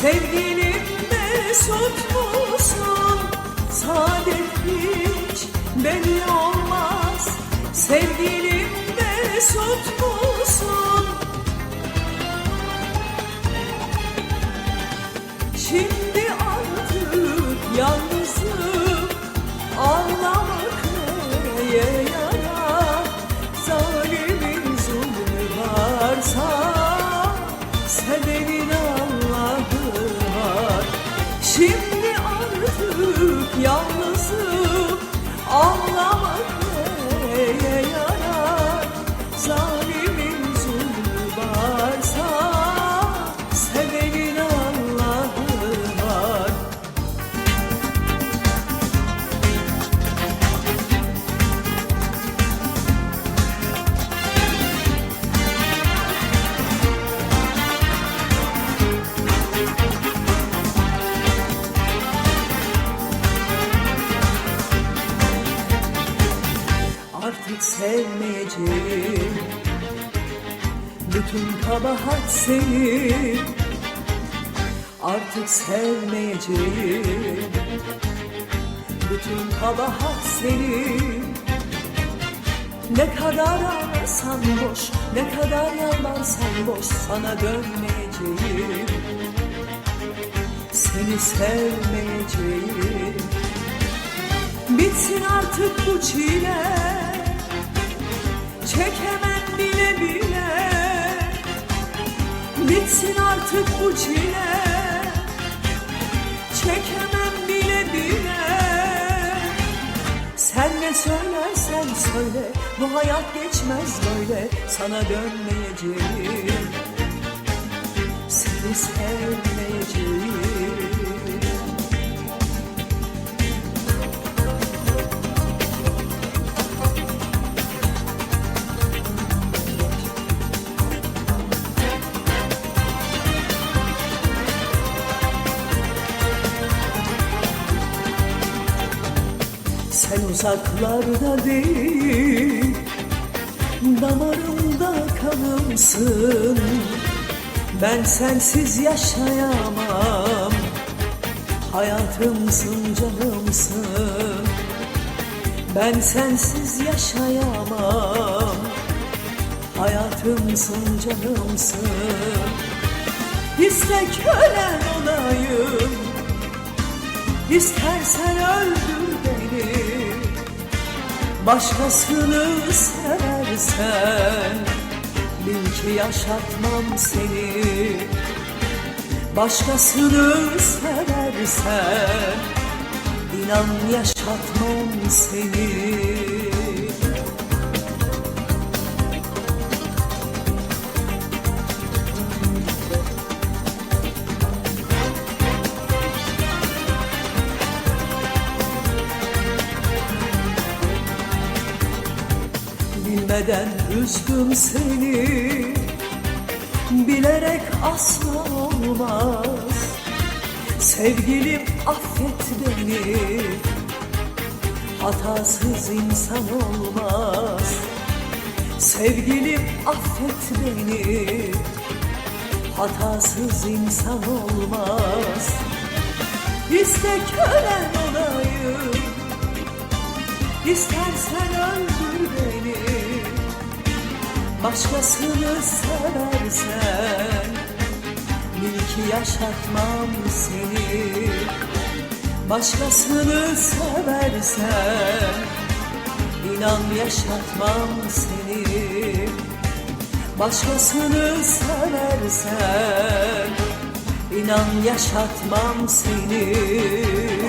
Sevgilim mesut musun? Saadet hiç belli olmaz Sevgilim mesut musun? Şimdi artık yalnızım Ağlamak neye Artık sevmeyeceğim. Bütün kabahat senin. Artık sevmeyeceğim. Bütün kabahat senin. Ne kadar ağlarsan boş Ne kadar yalvarsan boş Sana dönmeyeceğim. Seni sevmeyeceğim. Bitsin artık bu çile Çekemem bile bile. Bitsin artık bu çile. Çekemem bile bile. Sen ne söylersen söyle Bu hayat geçmez böyle. Sana dönmeyeceğim. Seni sevmeyeceğim Sen uzaklarda değil Damarımda kanımsın Ben sensiz yaşayamam Hayatımsın canımsın. Ben sensiz yaşayamam Hayatımsın canımsın. İste kölen olayım İstersen öldür Başkasını seversen Bil ki yaşatmam seni. Başkasını seversen İnan yaşatmam seni Bilmeden üzdüm seni? Bilerek asla olmaz. Sevgilim affet beni. Hatasız insan olmaz. Sevgilim affet beni. Hatasız insan olmaz. İste kölen olayım. İstersen öldür beni Başkasını seversen Bil ki yaşatmam seni. Başkasını seversen İnan yaşatmam seni. Başkasını seversen İnan yaşatmam seni